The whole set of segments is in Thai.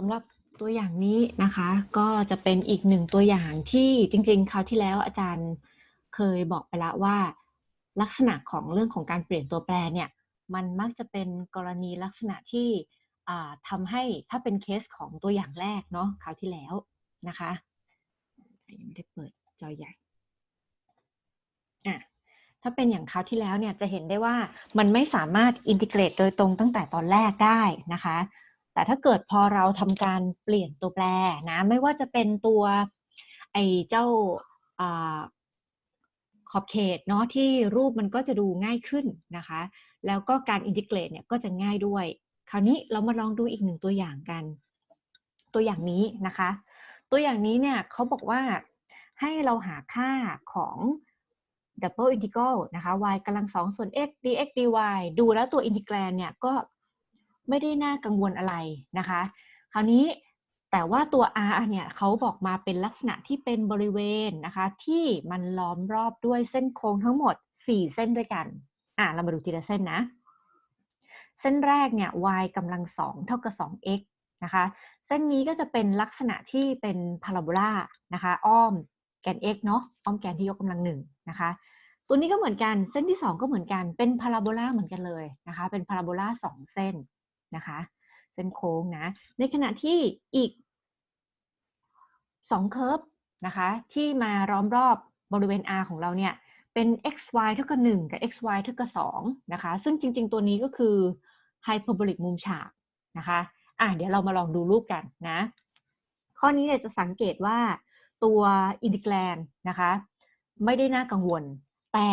สำหรับตัวอย่างนี้นะคะ ก็จะเป็นอีกหนึ่งตัวอย่างที่จริงๆคราวที่แล้วอาจารย์เคยบอกไปแล้วว่า ลักษณะของเรื่องของการเปลี่ยนตัวแปรเนี่ยมันมักจะเป็นกรณีลักษณะที่ทำให้ถ้าเป็นเคสของตัวอย่างแรกเนาะคราวที่แล้วนะคะยังไม่ได้เปิดจอใหญ่อะถ้าเป็นอย่างคราวที่แล้วเนี่ยจะเห็นได้ว่ามันไม่สามารถอินทิเกรตโดยตรงตั้งแต่ตอนแรกได้นะคะ แต่ถ้าเกิดพอเราทำการเปลี่ยนตัวแปรนะไม่ว่าจะเป็นตัวไอ้เจ้าอขอบเขตเนาะที่รูปมันก็จะดูง่ายขึ้นนะคะ แล้วก็การอินทิเกรตเนี่ยก็จะง่ายด้วย คราวนี้เรามาลองดูอีกหนึ่งตัวอย่างกัน ตัวอย่างนี้นะคะ ตัวอย่างนี้เนี่ยเขาบอกว่าให้เราหาค่าของ double integral นะคะ y กำลังสองส่วน x dx dy ดูแล้วตัวอินทิแกรนเนี่ยก็ ไม่ได้น่ากังวลอะไรนะคะ คราวนี้แต่ว่าตัว r เนี่ยเขาบอกมาเป็นลักษณะที่เป็นบริเวณนะคะ ที่มันล้อมรอบด้วยเส้นโค้งทั้งหมด 4 เส้นด้วยกัน อะเรามาดูทีละเส้นนะ เส้นแรกเนี่ย y กำลังสองเท่ากับ 2x นะคะ เส้นนี้ก็จะเป็นลักษณะที่เป็นพาราโบลานะคะ อ้อมแกน x เนาะอ้อมแกนที่ยกกำลังหนึ่งนะคะ ตัวนี้ก็เหมือนกัน เส้นที่ 2 ก็เหมือนกัน เป็นพาราโบลาเหมือนกันเลยนะคะ เป็นพาราโบลา2เส้น นะคะเส้นโค้งนะ ในขณะที่อีก2เคอร์ฟนะคะที่มาล้อมรอบบริเวณ R ของเราเนี่ยเป็น xy เท่ากับ1กับ xy เท่ากับ2นะคะ ซึ่งจริง ๆ ตัวนี้ก็คือไฮ p e r b o l i c มุมฉากนะคะอะเดี๋ยวเรามาลองดูรูปกันนะ ข้อนี้เนี่ยจะสังเกตว่าตัวอินทิแกรนนะคะไม่ได้น่ากังวล แต่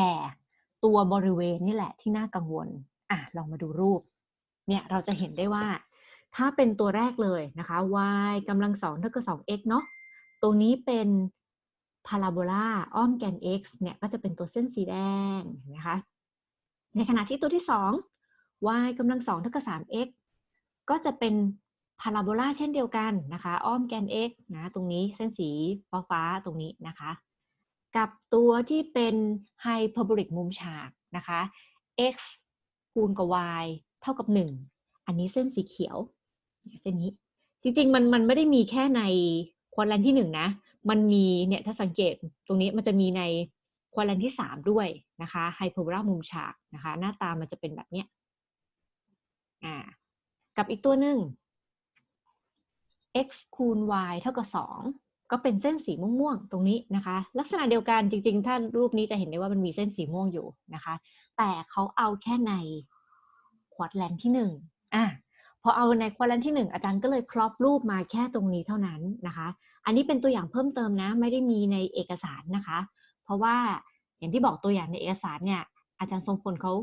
ตัวบริเวณนี่แหละที่น่ากังวลอะลองมาดูรูป เนี่ยเราจะเห็นได้ว่า ถ้าเป็นตัวแรกเลยนะคะ y กำลังสองเท่ากับ 2x เนาะตรงนี้เป็นพาราโบลาอ้อมแกน x เนี่ยก็จะเป็นตัวเส้นสีแดงนะคะ ในขณะที่ตัวที่2 y กำลังสองเท่ากับ 3x ก็จะเป็นพาราโบลาเช่นเดียวกันนะคะ อ้อมแกน x นะ ตรงนี้เส้นสีฟ้าฟ้าตรงนี้นะคะ กับตัวที่เป็นไฮ p e r b o l i c มุมฉากนะคะ x คูณกับ y เท่ากับ1อันนี้เส้นสีเขียวเส้นนี้ จริงๆมันมันไม่ได้มีแค่ในควอลันที่หนึ่งนะ มันมีเนี่ยถ้าสังเกตตรงนี้มันจะมีในควอลันที่สามด้วยนะคะไฮโพบรามุมฉากนะคะ หน้าตามันจะเป็นแบบเนี้ยอ่ากับอีกตัวหนึ่ง x คูณ y เท่ากับสองก็เป็นเส้นสีม่วงๆ ตรงนี้นะคะ ลักษณะเดียวกันจริงๆ ถ้ารูปนี้จะเห็นได้ว่ามันมีเส้นสีม่วงอยู่นะคะ แต่เขาเอาแค่ใน ควอดแลนที่หนึ่งอะพอเอาในควอดแลนที่หนึ่งอาจารย์ก็เลยครอปรูปมาแค่ตรงนี้เท่านั้นนะคะ อันนี้เป็นตัวอย่างเพิ่มเติมนะ ไม่ได้มีในเอกสารนะคะ เพราะว่าอย่างที่บอกตัวอย่างในเอกสารเนี่ยอาจารย์ทรงพลเขา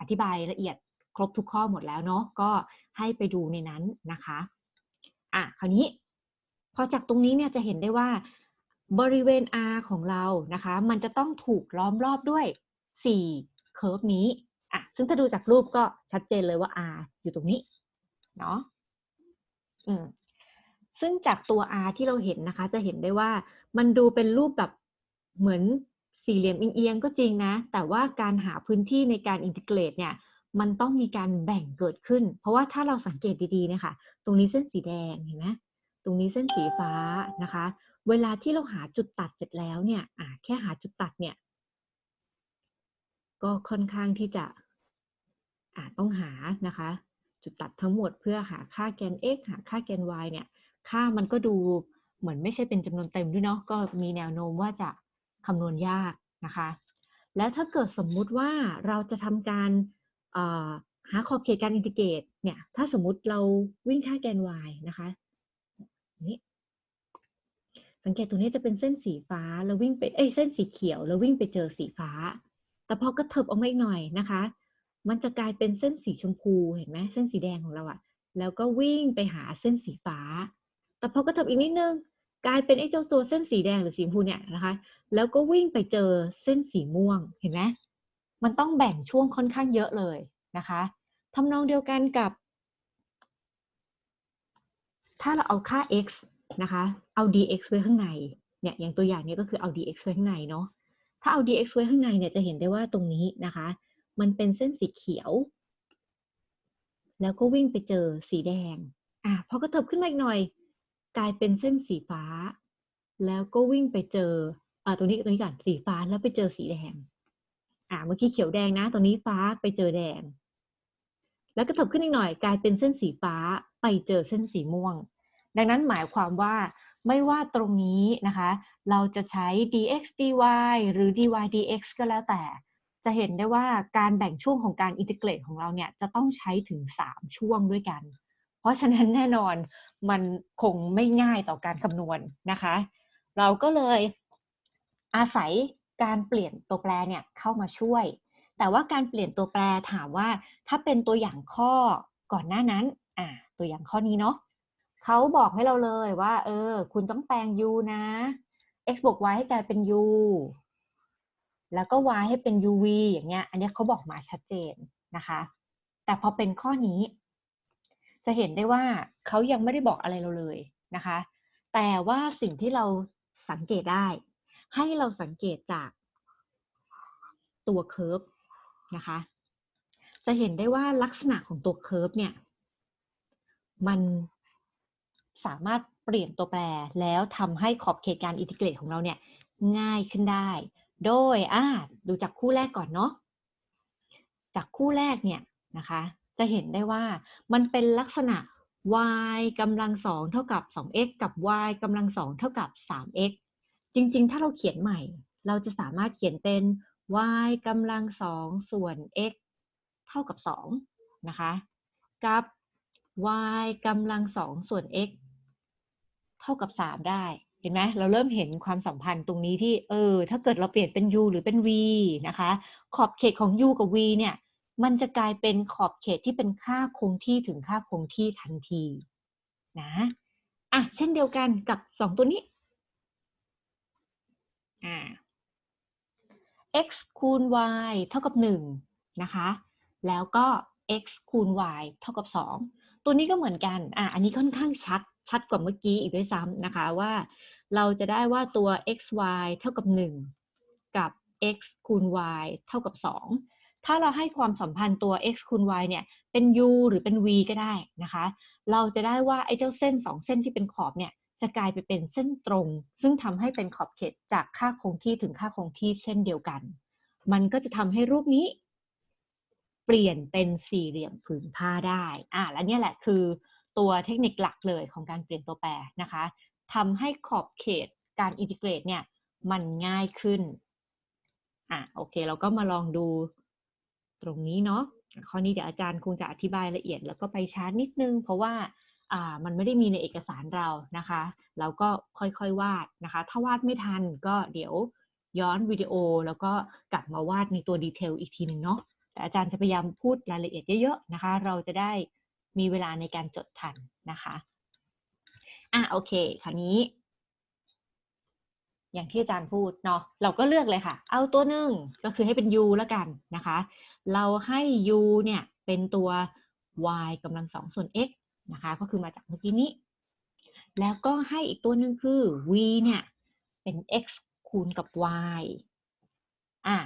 อธิบายละเอียดครบทุกข้อหมดแล้วเนาะก็ให้ไปดูในนั้นนะคะอะคราวนี้ พอจากตรงนี้เนี่ยจะเห็นได้ว่าบริเวณ R ของเรานะคะ มันจะต้องถูกล้อมรอบด้วย 4 เคอร์ฟนี้ อะซึ่งถ้าดูจากรูปก็ชัดเจนเลยว่า R อยู่ตรงนี้เนาะอืมซึ่งจากตัว R ที่เราเห็นนะคะ จะเห็นได้ว่ามันดูเป็นรูปแบบเหมือนสี่เหลี่ยมเอียงๆก็จริงนะ แต่ว่าการหาพื้นที่ในการอินทิเกรตเนี่ย มันต้องมีการแบ่งเกิดขึ้น เพราะว่าถ้าเราสังเกตดีๆเนะคะตรงนี้เส้นสีแดงเห็นไหมตรงนี้เส้นสีฟ้านะคะ เวลาที่เราหาจุดตัดเสร็จแล้วเนี่ยอ่าแค่หาจุดตัดเนี่ย ก็ค่อนข้างที่จะ อ่าต้องหานะคะ จุดตัดทั้งหมดเพื่อหาค่าแกน x หาค่าแกน y เนี่ย ค่ามันก็ดูเหมือนไม่ใช่เป็นจำนวนเต็มด้วยเนาะ ก็มีแนวโน้มว่าจะคำนวณยากนะคะ แล้วถ้าเกิดสมมุติว่าเราจะทำการหาขอบเขตการอินทิเกรตเนี่ย ถ้าสมมุติเราวิ่งค่าแกน y นะคะ นี่สังเกตตรงนี้จะเป็นเส้นสีฟ้าแล้ววิ่งไป เอ้ย เส้นสีเขียวแล้ววิ่งไปเจอสีฟ้า แต่พอกระเถิบออกมาอีกหน่อยนะคะ มันจะกลายเป็นเส้นสีชมพูเห็นไหมเส้นสีแดงของเราอะแล้วก็วิ่งไปหาเส้นสีฟ้า แต่พอกระเถิบอีกนิดนึงกลายเป็นไอ้เจ้าตัวเส้นสีแดงหรือสีชมพูเนี่ยนะคะ แล้วก็วิ่งไปเจอเส้นสีม่วงเห็นไหมมันต้องแบ่งช่วงค่อนข้างเยอะเลยนะคะทำนองเดียวกันกับ ถ้าเราเอาค่า x นะคะ เอา dx ไว้ข้างในเนี่ยอย่างตัวอย่างนี้ก็คือเอา dx ไว้ข้างในเนาะถ้าเอา dx ไว้ข้างในเนี่ยจะเห็นได้ว่าตรงนี้นะคะ มันเป็นเส้นสีเขียว แล้วก็วิ่งไปเจอสีแดง อะพอกระเถิบขึ้นมาอีกหน่อย กลายเป็นเส้นสีฟ้า แล้วก็วิ่งไปเจออ่าตรงนี้ตรงนี้ก่อนสีฟ้าแล้วไปเจอสีแดง อ่าเมื่อกี้เขียวแดงนะตรงนี้ฟ้าไปเจอแดง แล้วกระเถิบขึ้นอีกหน่อย กลายเป็นเส้นสีฟ้าไปเจอเส้นสีม่วง ดังนั้นหมายความว่าไม่ว่าตรงนี้นะคะ เราจะใช้ dx dy หรือ dy dx ก็แล้วแต่ จะเห็นได้ว่าการแบ่งช่วงของการอินทิเกรตของเราเนี่ยจะต้องใช้ถึง 3 ช่วงด้วยกัน เพราะฉะนั้นแน่นอนมันคงไม่ง่ายต่อการคำนวณนะคะ เราก็เลยอาศัยการเปลี่ยนตัวแปรเนี่ยเข้ามาช่วย แต่ว่าการเปลี่ยนตัวแปรถามว่าถ้าเป็นตัวอย่างข้อก่อนหน้านั้นอ่าตัวอย่างข้อนี้เนาะเขาบอกให้เราเลยว่า เออ คุณต้องแปลง u นะ x บวก y ให้กลายเป็น u แล้วก็ y ให้เป็น uv อย่างเงี้ย อันนี้เขาบอกมาชัดเจนนะคะ แต่พอเป็นข้อนี้ จะเห็นได้ว่าเขายังไม่ได้บอกอะไรเราเลยนะคะ แต่ว่าสิ่งที่เราสังเกตได้ ให้เราสังเกตจากตัวเคอร์ฟนะคะ จะเห็นได้ว่าลักษณะของตัวเคอร์ฟเนี่ย มันสามารถเปลี่ยนตัวแปรแล้วทำให้ขอบเขตการอินทิเกรตของเราเนี่ยง่ายขึ้นได้ โดยอ่าดูจากคู่แรกก่อนเนาะจากคู่แรกเนี่ยนะคะ จะเห็นได้ว่ามันเป็นลักษณะ y กำลังสองเท่ากับ 2x กับ y กำลังสองเท่ากับ 3x จริง ๆ ถ้าเราเขียนใหม่ เราจะสามารถเขียนเป็น y กำลังสองส่วน x เท่ากับ2นะคะ กับ y กำลังสองส่วน x เท่ากับ 3 ได้ ห็นไหมเราเริ่มเห็นความสัมพันธ์ตรงนี้ที่เออ ถ้าเกิดเราเปลี่ยนเป็น u หรือเป็น v นะคะ ขอบเขตของ u กับ v เนี่ย มันจะกลายเป็นขอบเขตที่เป็นค่าคงที่ถึงค่าคงที่ทันทีนะอะเช่นเดียวกันกับ2ตัวนี้อ่า x คูณ y เท่ากับ1นะคะ แล้วก็ x คูณ y เท่ากับ 2 ตัวนี้ก็เหมือนกัน อะ อันนี้ค่อนข้างชัด ชัดกว่าเมื่อกี้อีกด้วยซ้ำนะคะว่า เราจะได้ว่าตัว x y เท่ากับ 1 กับ x คูณ y เท่ากับ 2 ถ้าเราให้ความสัมพันธ์ตัว x คูณ y เนี่ยเป็น u หรือเป็น v ก็ได้นะคะ เราจะได้ว่าไอ้เจ้าเส้น 2 เส้นที่เป็นขอบเนี่ยจะกลายไปเป็นเส้นตรง ซึ่งทำให้เป็นขอบเขตจากค่าคงที่ถึงค่าคงที่เช่นเดียวกัน มันก็จะทำให้รูปนี้ เปลี่ยนเป็นสี่เหลี่ยมผืนผ้าได้ อ่าและนี่แหละคือตัวเทคนิคหลักเลยของการเปลี่ยนตัวแปรนะคะ ทำให้ขอบเขตการอินทิเกรตเนี่ยมันง่ายขึ้น อะโอเค เราก็มาลองดูตรงนี้เนาะข้อนี้เดี๋ยวอาจารย์คงจะอธิบายละเอียด แล้วก็ไปช้านิดนึง เพราะว่าอ่ามันไม่ได้มีในเอกสารเรานะคะ เราก็ค่อยๆวาดนะคะ ถ้าวาดไม่ทันก็เดี๋ยวย้อนวิดีโอแล้วก็กลับมาวาดในตัวดีเทลอีกทีหนึ่งเนาะแต่อาจารย์จะพยายามพูดรายละเอียดเยอะๆนะคะ เราจะได้มีเวลาในการจดทันนะคะ อะโอเคคราวนี้ อย่างที่อาจารย์พูดเนาะเราก็เลือกเลยค่ะ เอาตัวหนึ่งก็คือให้เป็น u แล้วกันนะคะ เราให้ u เนี่ยเป็นตัว y กำลังสองส่วน x นะคะ ก็คือมาจากเมื่อกี้นี้ แล้วก็ให้อีกตัวหนึ่งคือ v เนี่ยเป็น x คูณกับ y อะ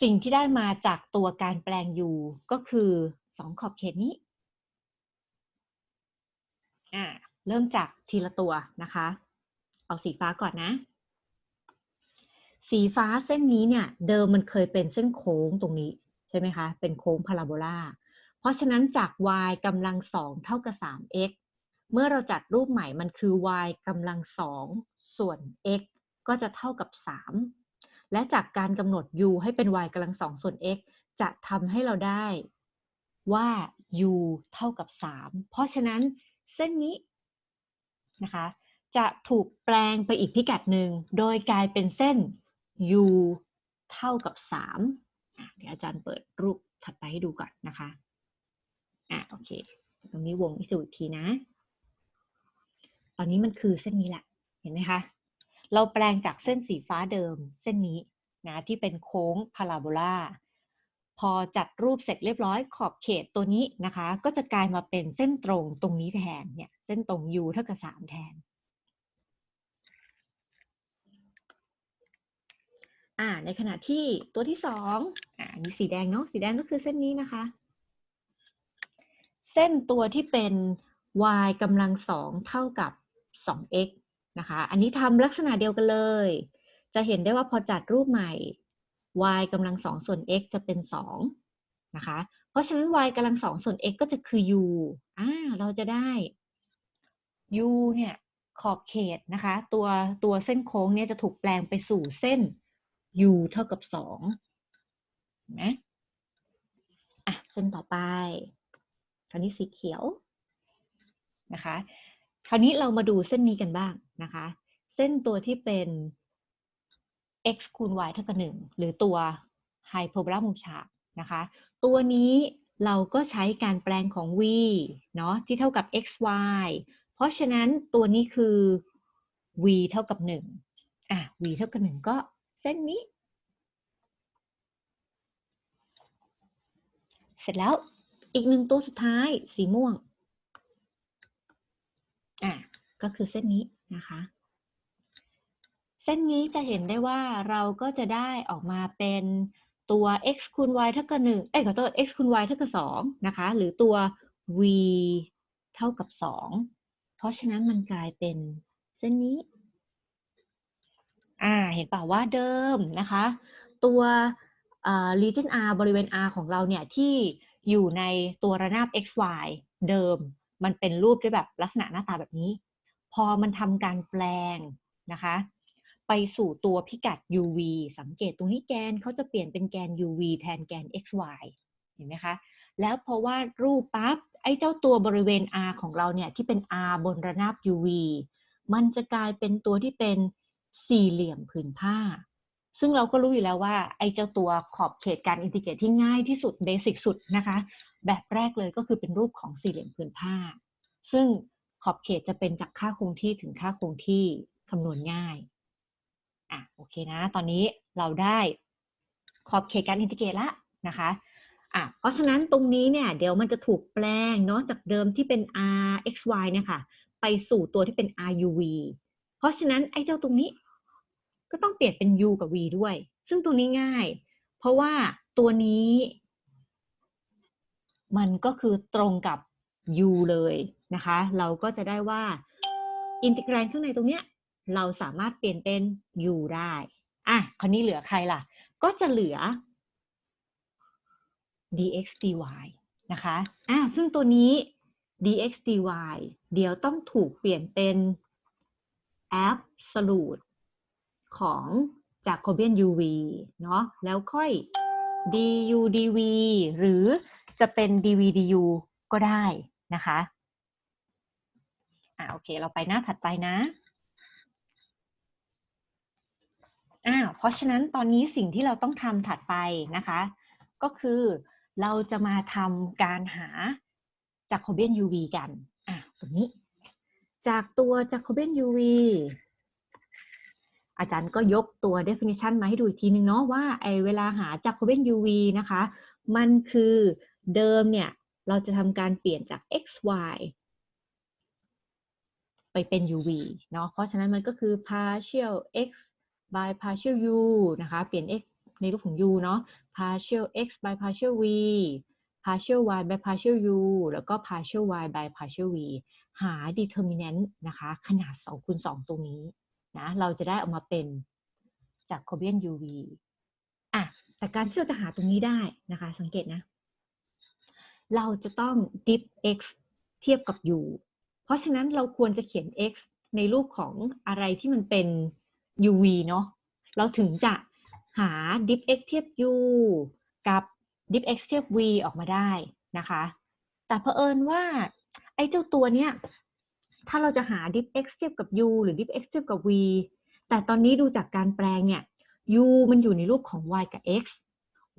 สิ่งที่ได้มาจากตัวการแปลง u ก็คือสองขอบเขตนี้ อ่า เริ่มจากทีละตัวนะคะ เอาสีฟ้าก่อนนะ สีฟ้าเส้นนี้เนี่ย เดิมมันเคยเป็นเส้นโค้งตรงนี้ใช่ไหมคะ เป็นโค้งพาราโบลาเพราะฉะนั้นจาก y กำลังสองเท่ากับ 3x เมื่อเราจัดรูปใหม่มันคือ y กำลังสองส่วน x ก็จะเท่ากับ 3 และจากการกำหนด u ให้เป็น y กำลังสองส่วน x จะทำให้เราได้ว่า u เท่ากับ 3 เพราะฉะนั้นเส้นนี้ นะคะ จะถูกแปลงไปอีกพิกัดหนึ่งโดยกลายเป็นเส้น u เท่ากับ3เดี๋ยวอาจารย์เปิดรูปถัดไปให้ดูก่อนนะคะอะโอเค ตรงนี้วงให้ดูอีกทีนะ ตอนนี้มันคือเส้นนี้แหละ เห็นไหมคะ เราแปลงจากเส้นสีฟ้าเดิมเส้นนี้นะที่เป็นโค้งพาราโบลา พอจัดรูปเสร็จเรียบร้อยขอบเขตตัวนี้นะคะ ก็จะกลายมาเป็นเส้นตรงตรงนี้แทนเนี่ยเส้นตรง u เท่ากับ3แทนอ่าในขณะที่ตัวที่สองอ่าอันนี้สีแดงเนาะสีแดงก็คือเส้นนี้นะคะ เส้นตัวที่เป็น y กำลังสองเท่ากับ 2x นะคะ อันนี้ทำลักษณะเดียวกันเลย จะเห็นได้ว่าพอจัดรูปใหม่ y กำลังสองส่วน x จะเป็น2นะคะ เพราะฉะนั้น y กำลังสองส่วน x ก็จะคือ u อ่าเราจะได้ u เนี่ยขอบเขตนะคะ ตัวตัวเส้นโค้งเนี่ยจะถูกแปลงไปสู่เส้น u เท่ากับ2เห็นไหมอะเส้นต่อไปคราวนี้สีเขียวนะคะ คราวนี้เรามาดูเส้นนี้กันบ้างนะคะ เส้นตัวที่เป็น x คูณ y เท่ากับ1หรือตัวไฮโ e บลามุมฉากนะคะ ตัวนี้เราก็ใช้การแปลงของ v เนาะที่เท่ากับ xy เพราะฉะนั้นตัวนี้คือ v เท่ากับ1อะ v เท่ากับ1ก็เส้นนี้ เสร็จแล้วอีกหนึ่งตัวสุดท้ายสีม่วง อะ ก็คือเส้นนี้นะคะ เส้นนี้จะเห็นได้ว่าเราก็จะได้ออกมาเป็นตัว x คูณ y เท่ากับ1เอ้ยขอโทษ x คูณ y เท่ากับ2นะคะ หรือตัว v เท่ากับ 2 เพราะฉะนั้นมันกลายเป็นเส้นนี้ อ่า เห็นเปล่าว่าเดิมนะคะ ตัว region r บริเวณ r ของเราเนี่ยที่อยู่ในตัวระนาบ x y เดิม มันเป็นรูปด้วยแบบลักษณะหน้าตาแบบนี้ พอมันทำการแปลงนะคะ ไปสู่ตัวพิกัด uv สังเกตตรงนี้แกนเขาจะเปลี่ยนเป็นแกน uv แทนแกน xy เห็นไหมคะ แล้วเพราะว่ารูปปั๊บไอ้เจ้าตัวบริเวณ r ของเราเนี่ยที่เป็น r บนระนาบ uv มันจะกลายเป็นตัวที่เป็นสี่เหลี่ยมผืนผ้า ซึ่งเราก็รู้อยู่แล้วว่า ไอ้เจ้าตัวขอบเขตการอินทิเกรตที่ง่ายที่สุดเบสิกสุดนะคะ แบบแรกเลยก็คือเป็นรูปของสี่เหลี่ยมผืนผ้า ซึ่งขอบเขตจะเป็นจากค่าคงที่ถึงค่าคงที่คำนวณง่าย อะโอเคนะ ตอนนี้เราได้ขอบเขตการอินทิเกรตละนะคะอะเพราะฉะนั้นตรงนี้เนี่ยเดี๋ยวมันจะถูกแปลงเนาะจากเดิมที่เป็น r x y เนี่ยค่ะ ไปสู่ตัวที่เป็น r u v เพราะฉะนั้นไอ้เจ้าตรงนี้ ก็ต้องเปลี่ยนเป็น u กับ v ด้วย ซึ่งตรงนี้ง่าย เพราะว่าตัวนี้ มันก็คือตรงกับ u เลยนะคะ เราก็จะได้ว่าอินทิกรันข้างในตรงเนี้ย เราสามารถเปลี่ยนเป็น u ได้ อะคราวนี้เหลือใครล่ะ ก็จะเหลือ dx dy นะคะ อะซึ่งตัวนี้ dx dy เดี๋ยวต้องถูกเปลี่ยนเป็น absolute ของจาก Jacobian UV เนาะแล้วค่อย du dv หรือจะเป็น dv du ก็ได้นะคะ อ่าโอเค เราไปหน้าถัดไปนะ อ่าเพราะฉะนั้นตอนนี้สิ่งที่เราต้องทำถัดไปนะคะ ก็คือเราจะมาทำการหา Jacobian UV กันอะตรงนี้ จากตัว Jacobian UV อาจารย์ก็ยกตัว definition มาให้ดูอีกทีนึงเนาะว่าไอเวลาหา Jacobian UV นะคะ มันคือเดิมเนี่ย เราจะทำการเปลี่ยนจาก x y ไปเป็น uv เนาะเพราะฉะนั้นมันก็คือ partial x by partial u นะคะ เปลี่ยน x ในรูปของ u เนาะ partial x by partial v partial y by partial u แล้วก็ partial y by partial v หา determinant นะคะ ขนาด2คูณ2ตรงนี้นะ เราจะได้ออกมาเป็นจาก Cobian UV อะ แต่การที่เราจะหาตรงนี้ได้นะคะ สังเกตนะ เราจะต้อง dip x เทียบกับ u เพราะฉะนั้นเราควรจะเขียน x ในรูปของอะไรที่มันเป็น uv เนาะเราถึงจะหา dip x เทียบ u กับ dip x เทียบ v ออกมาได้นะคะ แต่เผอิญว่าไอ้เจ้าตัวเนี้ยถ้าเราจะหา dip x เทียบกับ u หรือ dip x เทียบกับ v แต่ตอนนี้ดูจากการแปลงเนี่ย u มันอยู่ในรูปของ y กับ x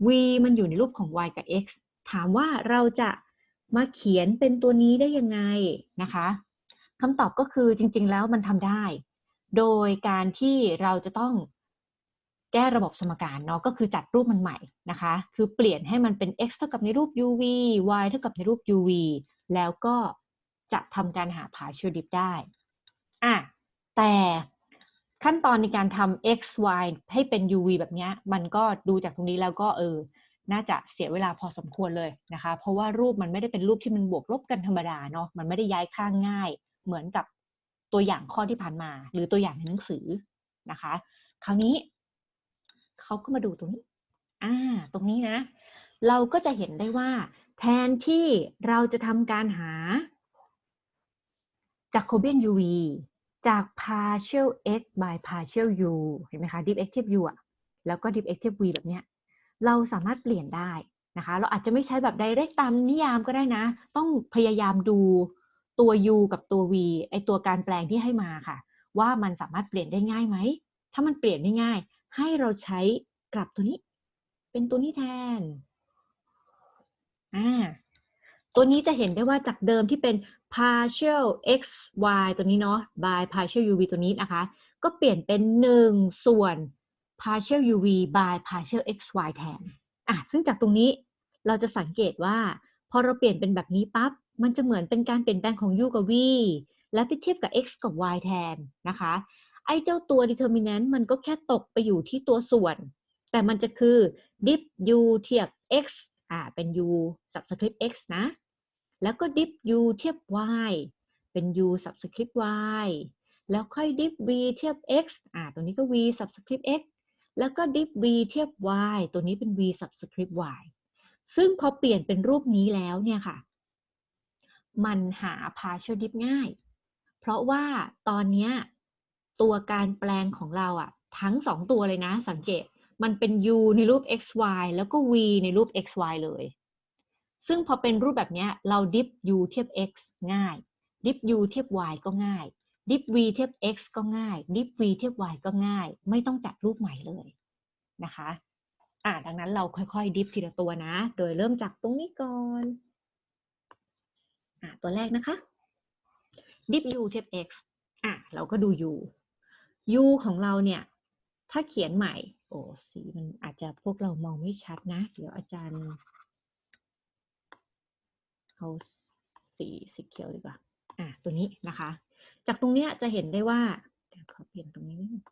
v มันอยู่ในรูปของ y กับ x ถามว่าเราจะมาเขียนเป็นตัวนี้ได้ยังไงนะคะคำตอบก็คือจริง ๆ แล้วมันทำได้ โดยการที่เราจะต้องแก้ระบบสมการเนาะก็คือจัดรูปมันใหม่นะคะ คือเปลี่ยนให้มันเป็น x เท่ากับในรูป uv y เท่ากับในรูป uv แล้วก็จะทำการหา partial dip ได้อะแต่ขั้นตอนในการทำ x y ให้เป็น uv แบบนี้มันก็ดูจากตรงนี้แล้วก็เออ น่าจะเสียเวลาพอสมควรเลยนะคะ เพราะว่ารูปมันไม่ได้เป็นรูปที่มันบวกลบกันธรรมดาเนาะ มันไม่ได้ย้ายข้างง่าย เหมือนกับ ตัวอย่างข้อที่ผ่านมา หรือตัวอย่างในหนังสือนะคะ คราวนี้เขาก็มาดูตรงนี้อ่าตรงนี้นะ เราก็จะเห็นได้ว่า แทนที่เราจะทำการหา Jacobian UV จาก partial x by partial u เห็นไหมคะ dip u อะแล้วก็ dip v แบบเนี้ย เราสามารถเปลี่ยนได้นะคะ เราอาจจะไม่ใช้แบบ direct ตามนิยามก็ได้นะ ต้องพยายามดู ตัว u กับตัว v ไอตัวการแปลงที่ให้มาค่ะ ว่ามันสามารถเปลี่ยนได้ง่ายไหม ถ้ามันเปลี่ยนได้ง่าย ให้เราใช้กลับตัวนี้ เป็นตัวนี้แทนอ่าตัวนี้จะเห็นได้ว่าจากเดิมที่เป็น partial x y ตัวนี้เนาะ by partial u v ตัวนี้นะคะ ก็เปลี่ยนเป็น 1 ส่วน partial u v by partial x y แทนอะซึ่งจากตรงนี้เราจะสังเกตว่า พอเราเปลี่ยนเป็นแบบนี้ปั๊บ มันจะเหมือนเป็นการเปลี่ยนแปลงของ u กับ v และไปเทียบกับ x กับ y แทนนะคะ ไอ้เจ้าตัว determinant มันก็แค่ตกไปอยู่ที่ตัวส่วน แต่มันจะคือ dip u เทียบ x อ่าเป็น u subscript x นะ แล้วก็ dip u เทียบ y เป็น u subscript y แล้วค่อย dip v เทียบ x อ่าตัวนี้ก็ v subscript x แล้วก็ dip v เทียบ y ตัวนี้เป็น v subscript y ซึ่งพอเปลี่ยนเป็นรูปนี้แล้วเนี่ยค่ะ มันหา partial dip ง่าย เพราะว่าตอนเนี้ยตัวการแปลงของเราอะทั้งสองตัวเลยนะ สังเกตมันเป็น u ในรูป xy แล้วก็ v ในรูป xy เลย ซึ่งพอเป็นรูปแบบนี้เรา dip u เทียบ x ง่าย dip u เทียบ y ก็ง่าย dip v เทียบ x ก็ง่าย dip v เทียบ y ก็ง่าย ไม่ต้องจัดรูปใหม่เลยนะคะ อ่าดังนั้นเราค่อยๆ dip ทีละตัวนะ โดยเริ่มจากตรงนี้ก่อน อ่าตัวแรกนะคะ dip u เทียบ x อะเราก็ดู u u ของเราเนี่ย ถ้าเขียนใหม่ โอ้สีมันอาจจะพวกเรามองไม่ชัดนะ เดี๋ยวอาจารย์เอาสีสีเขียวดีกว่า อะตัวนี้นะคะ จากตรงเนี้ยจะเห็นได้ว่าเดี๋ยวขอเปลี่ยนตรงนี้นิดนึง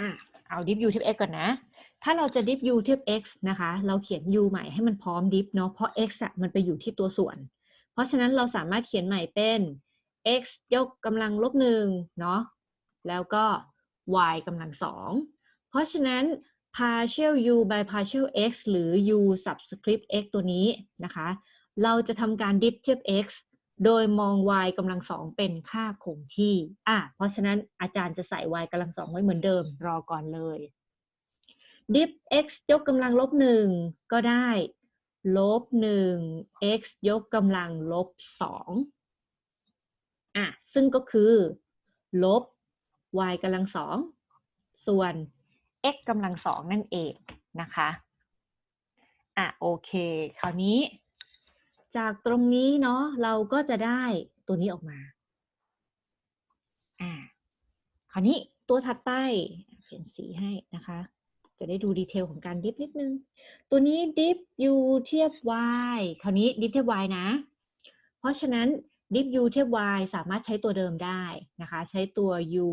อะเอา div u เทียบ x ก่อนนะ ถ้าเราจะ div u เทียบ x นะคะ เราเขียน u ใหม่ให้มันพร้อม div เนาะ เพราะ x อะมันไปอยู่ที่ตัวส่วน เพราะฉะนั้นเราสามารถเขียนใหม่เป็น x ยกกำลังลบหนึ่งเนาะ แล้วก็ y กำลังสอง เพราะฉะนั้น partial u by partial x หรือ u subscript x ตัวนี้นะคะ เราจะทำการ dip เทียบ x โดยมอง y กำลังสองเป็นค่าคงที่ อะ เพราะฉะนั้นอาจารย์จะใส่ y กำลังสองไว้เหมือนเดิม รอก่อนเลย dip x ยกกำลังลบหนึ่งก็ได้ลบหนึ่ง x ยกกำลังลบสองอะ ซึ่งก็คือ ลบ y กำลังสองส่วน x กำลังสองนั่นเองนะคะอะโอเค คราวนี้ จากตรงนี้เนาะเราก็จะได้ตัวนี้ออกมาอ่าคราวนี้ตัวถัดไปเปลี่ยนสีให้นะคะ จะได้ดูดีเทลของการดิฟนิดนึง ตัวนี้ดิฟ u เทียบ y คราวนี้ดิฟเทียบ y นะ เพราะฉะนั้นดิฟ u เทียบ y สามารถใช้ตัวเดิมได้นะคะ ใช้ตัว u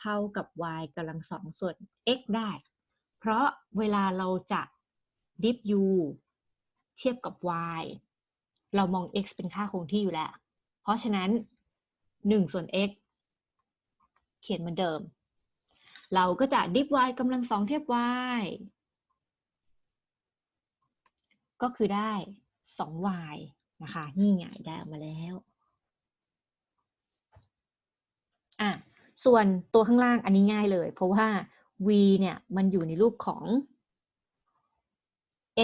เท่ากับ y กำลังสองส่วน x ได้ เพราะเวลาเราจะดิฟ u เทียบกับ y เรามอง x เป็นค่าคงที่อยู่แล้ว เพราะฉะนั้น1ส่วน x เขียนเหมือนเดิม เราก็จะดิฟ y กำลังสองเทียบ y ก็คือได้ 2y นะคะ นี่ไงได้ออกมาแล้วอะส่วนตัวข้างล่างอันนี้ง่ายเลย เพราะว่า v เนี่ยมันอยู่ในรูปของ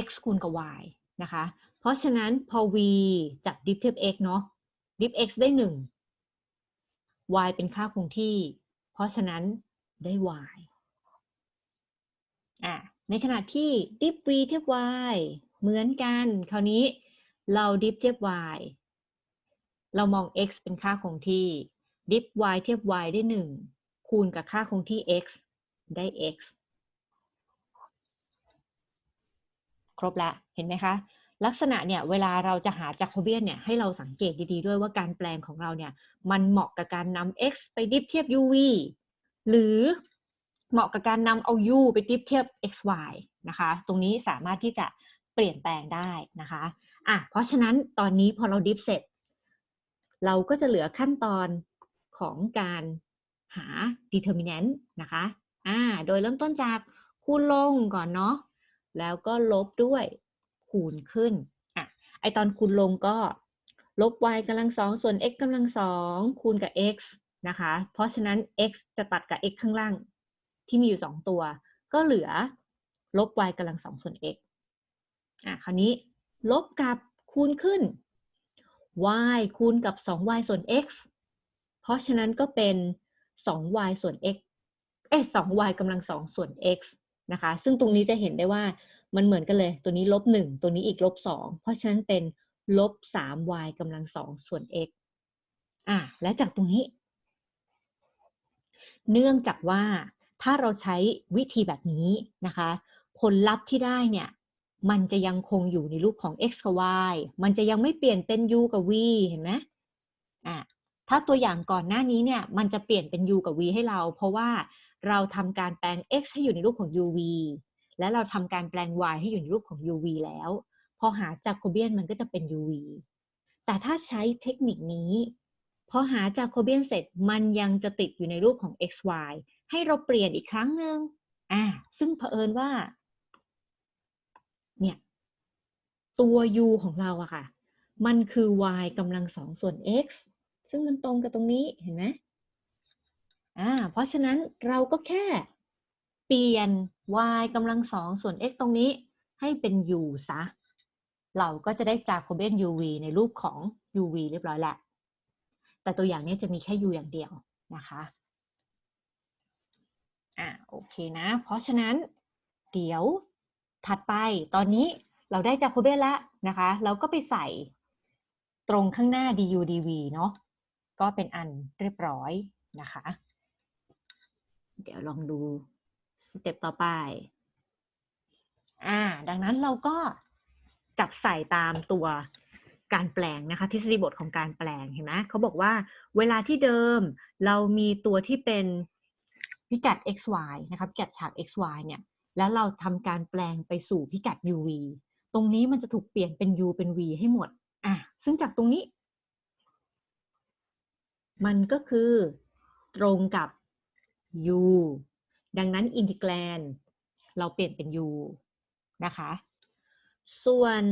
x คูณกับ y นะคะ เพราะฉะนั้นพอ v จับ diff เทียบ x เนาะ diff x ได้ 1 y เป็นค่าคงที่ เพราะฉะนั้น ได้ y อะในขณะที่ diff v เทียบ y เหมือนกัน คราวนี้เรา diff เทียบ y เรามอง x เป็นค่าคงที่ diff y เทียบ y ได้ 1 คูณกับค่าคงที่ x ได้ x ครบล้วเห็นไหมคะ ลักษณะเนี่ยเวลาเราจะหาจากโคเบียนเนี่ยให้เราสังเกตดีๆ ด้วยว่าการแปลงของเราเนี่ย มันเหมาะกับการนำ x ไปดิฟเทียบ uv หรือเหมาะกับการนำเอา u ไปเทียบเทียบ x y นะคะ ตรงนี้สามารถที่จะเปลี่ยนแปลงได้นะคะอะเพราะฉะนั้นตอนนี้พอเราดิฟเสร็จ เราก็จะเหลือขั้นตอนของการหา determinant นะคะอ่าโดยเริ่มต้นจากคูณลงก่อนเนาะแล้วก็ลบด้วยคูณขึ้นอะไอตอนคูณลงก็ลบ y กำลังสองส่วน x กำลังสองคูณกับ x นะคะ เพราะฉะนั้น x จะตัดกับ x ข้างล่างที่มีอยู่ 2 ตัว ก็เหลือลบ y กำลังสองส่วน x อะคราวนี้ ลบกับคูณขึ้น y คูณกับ 2y ส่วน x เพราะฉะนั้นก็เป็น 2y ส่วน x เอ๊ะ 2y กำลังสองส่วน x นะคะ ซึ่งตรงนี้จะเห็นได้ว่ามันเหมือนกันเลย ตัวนี้ลบ 1 ตัวนี้อีกลบ 2 เพราะฉะนั้นเป็นลบ 3y กำลังสองส่วน x อะและจากตรงนี้ เนื่องจากว่าถ้าเราใช้วิธีแบบนี้นะคะ ผลลัพธ์ที่ได้เนี่ยมันจะยังคงอยู่ในรูปของ x กับ y มันจะยังไม่เปลี่ยนเป็น u กับ v เห็นไหมอะถ้าตัวอย่างก่อนหน้านี้เนี่ยมันจะเปลี่ยนเป็น u กับ v ให้เรา เพราะว่าเราทำการแปลง x ให้อยู่ในรูปของ uv และเราทำการแปลง y ให้อยู่ในรูปของ uv แล้ว พอหาจากโคเบียนมันก็จะเป็น uv แต่ถ้าใช้เทคนิคนี้ พอหาจากโคเบียนเสร็จมันยังจะติดอยู่ในรูปของ xy ให้เราเปลี่ยนอีกครั้งหนึ่งอ่าซึ่งเผอิญว่า เนี่ย ตัว u ของเราอะค่ะ มันคือ y กำลังสองส่วน x ซึ่งมันตรงกับตรงนี้เห็นไหมอ่าเพราะฉะนั้นเราก็แค่เปลี่ยน y กำลังสองส่วน x ตรงนี้ให้เป็น u ซะ เราก็จะได้จากโคเบียน uv ในรูปของ uv เรียบร้อยแหละ แต่ตัวอย่างนี้จะมีแค่ u อย่างเดียวนะคะอ่าโอเคนะ เพราะฉะนั้นเดี๋ยวถัดไปตอนนี้เราได้จาโคเบนแล้วนะคะ เราก็ไปใส่ตรงข้างหน้า du dv เนาะก็เป็นอันเรียบร้อยนะคะ เดี๋ยวลองดูสเต็ปต่อไปอ่าดังนั้นเราก็จับใส่ตามตัว การแปลงนะคะ ทฤษฎีบทของการแปลงเห็นไหมเขาบอกว่าเวลาที่เดิมเรามีตัวที่เป็นพิกัด xy นะคะพิกัดฉาก xy เนี่ย แล้วเราทำการแปลงไปสู่พิกัด uv ตรงนี้มันจะถูกเปลี่ยนเป็น u เป็น v ให้หมดอะซึ่งจากตรงนี้ มันก็คือตรงกับ u ดังนั้นอินทิแกรนเราเปลี่ยนเป็น u นะคะ ส่วน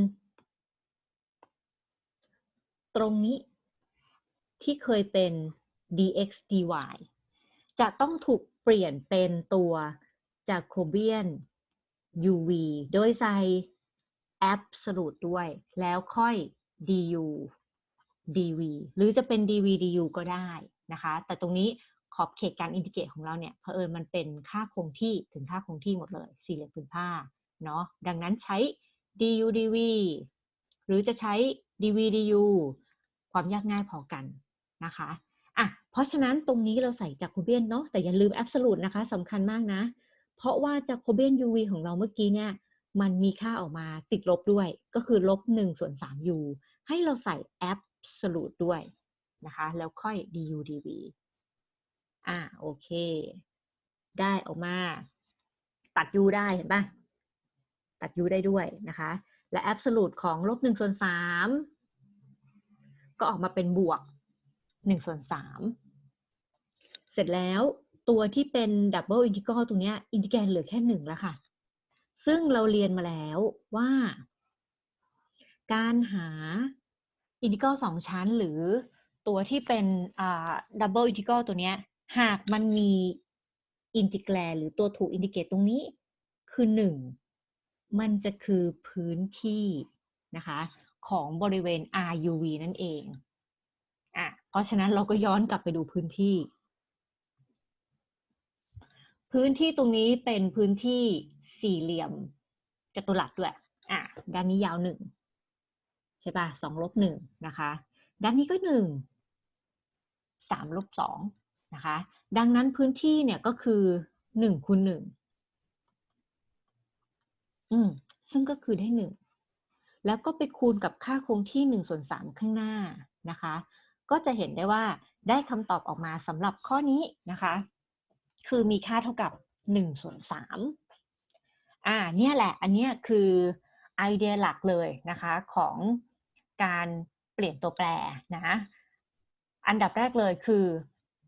ตรงนี้ที่เคยเป็น dx dy จะต้องถูกเปลี่ยนเป็นตัวจากโคเบียน uv โดยใส่ absolute ด้วย แล้วค่อย du dv หรือจะเป็น dv du ก็ได้นะคะ แต่ตรงนี้ขอบเขตการอินทิเกรตของเราเนี่ยเผอิญมันเป็นค่าคงที่ถึงค่าคงที่หมดเลย สี่เหลี่ยมผืนผ้าเนาะดังนั้นใช้ du dv หรือจะใช้ dv du ความยากง่ายพอกันนะคะอะเพราะฉะนั้นตรงนี้เราใส่จากโคเบียนเนาะแต่อย่าลืม absolute นะคะสำคัญมากนะ เพราะว่าจากโคเบียน uv ของเราเมื่อกี้เนี่ยมันมีค่าออกมาติดลบด้วย ก็คือลบ1ส่วน3 u ให้เราใส่ absolute ด้วยนะคะแล้วค่อย du dv อ่าโอเค ได้ออกมา ตัด u ได้เห็นปะตัด u ได้ด้วยนะคะ และ absolute ของลบ1ส่วน3ก็ออกมาเป็นบวก1ส่วน3เสร็จแล้วตัวที่เป็น double integral ตรงเนี้ยอินทิแกรนเหลือแค่1แล้วค่ะ ซึ่งเราเรียนมาแล้วว่า การหาอินทิกรัลสองชั้นหรือตัวที่เป็นดับเบิลอินทิกรัลตัวเนี้ยหากมันมีอินทิแกรหรือตัวถูกอินทิเกรตตรงนี้คือหนึ่ง มันจะคือพื้นที่นะคะของบริเวณ RUV นั่นเองอะเพราะฉะนั้นเราก็ย้อนกลับไปดูพื้นที่ พื้นที่ตรงนี้เป็นพื้นที่สี่เหลี่ยมจัตุรัสด้วยอะด้านนี้ยาวหนึ่งใช่ป่ะสองลบหนึ่งนะคะ ด้านนี้ก็หนึ่งสามลบสองนะคะ ดังนั้นพื้นที่เนี่ยก็คือหนึ่งคูณหนึ่ง อืม ซึ่งก็คือได้หนึ่งแล้วก็ไปคูณกับค่าคงที่หนึ่งส่วนสามข้างหน้านะคะ ก็จะเห็นได้ว่าได้คำตอบออกมาสำหรับข้อนี้นะคะ คือมีค่าเท่ากับ1ส่วน3อ่าเนี่ยแหละ อันเนี้ยคือไอเดียหลักเลยนะคะของการเปลี่ยนตัวแปรนะ อันดับแรกเลยคือ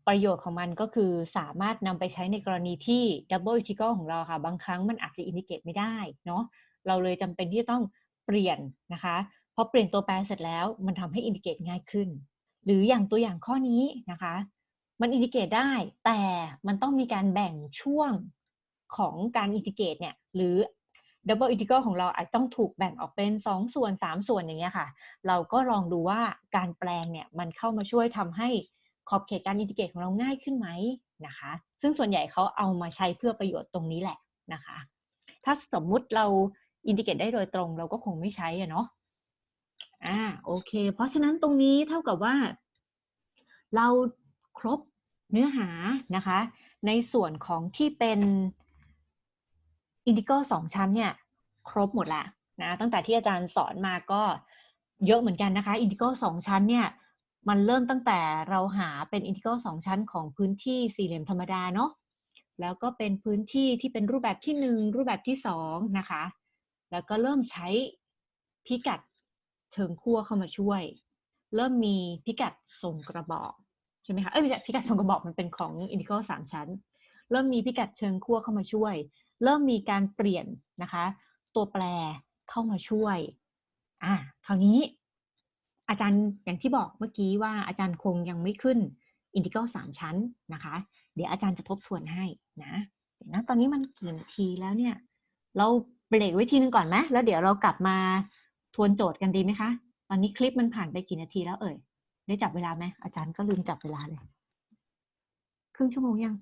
ประโยชน์ของมันก็คือสามารถนำไปใช้ในกรณีที่ double integral ของเราค่ะ บางครั้งมันอาจจะอินทิเกรตไม่ได้เนาะเราเลยจำเป็นที่จะต้องเปลี่ยนนะคะพอเปลี่ยนตัวแปรเสร็จแล้วมันทำให้อินทิเกรตง่ายขึ้น หรืออย่างตัวอย่างข้อนี้นะคะ มันอินทิเกรตได้แต่มันต้องมีการแบ่งช่วงของการอินทิเกรตเนี่ยหรือ double integral ของเราอาจต้องถูกแบ่งออกเป็น 2 ส่วน 3 ส่วนอย่างเงี้ยค่ะ เราก็ลองดูว่าการแปลงเนี่ยมันเข้ามาช่วยทำให้ ขอบเขตการอินทิเกรตของเราง่ายขึ้นไหมนะคะ ซึ่งส่วนใหญ่เขาเอามาใช้เพื่อประโยชน์ตรงนี้แหละนะคะ ถ้าสมมุติเราอินทิเกรตได้โดยตรงเราก็คงไม่ใช้อะเนาะอ่าโอเค เพราะฉะนั้นตรงนี้เท่ากับว่า เราครบเนื้อหานะคะ ในส่วนของที่เป็นอินทิเกรลสองชั้นเนี่ยครบหมดแล้วนะตั้งแต่ที่อาจารย์สอนมาก็เยอะเหมือนกันนะคะอินทิเกรลสองชั้นเนี่ย มันเริ่มตั้งแต่เราหาเป็นอินทิกรัลสองชั้นของพื้นที่สี่เหลี่ยมธรรมดาเนาะแล้วก็เป็นพื้นที่ที่เป็นรูปแบบที่หนึ่งรูปแบบที่สองนะคะ แล้วก็เริ่มใช้พิกัดเชิงขั้วเข้ามาช่วย เริ่มมีพิกัดทรงกระบอกใช่ไหมคะเอ้ยพิกัดทรงกระบอกมันเป็นของอินทิกรัลสามชั้น เริ่มมีพิกัดเชิงขั้วเข้ามาช่วย เริ่มมีการเปลี่ยนนะคะ ตัวแปรเข้ามาช่วยอะคราวนี้ อาจารย์อย่างที่บอกเมื่อกี้ว่าอาจารย์คงยังไม่ขึ้นอินทิเกรลสามชั้นนะคะ เดี๋ยวอาจารย์จะทบทวนให้นะเดี๋ยวนะตอนนี้มันกี่นาทีแล้วเนี่ย เราเบรกไว้ทีนึงก่อนไหมแล้วเดี๋ยวเรากลับมาทวนโจทย์กันดีไหมคะ ตอนนี้คลิปมันผ่านไปกี่นาทีแล้วเอ่ย ได้จับเวลาไหมอาจารย์ก็ลืมจับเวลาเลย ครึ่งชั่วโมงยัง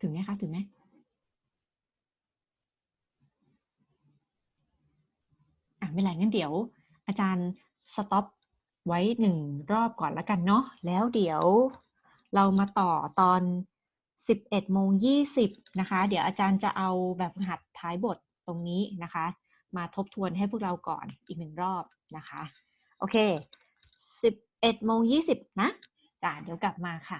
ถึงไหมคะ ถึงไหมอะไม่เนไรงั้นเดี๋ยว อาจารย์สต็อปไว้หนึ่งรอบก่อนแล้วกันเนาะแล้วเดี๋ยวเรามาต่อตอน 11โมง20นะคะ เดี๋ยวอาจารย์จะเอาแบบหัดท้ายบทตรงนี้นะคะ มาทบทวนให้พวกเราก่อนอีกหนึ่งรอบนะคะ โอเค 11โมง20นะจ้ะเดี๋ยวกลับมาค่ะ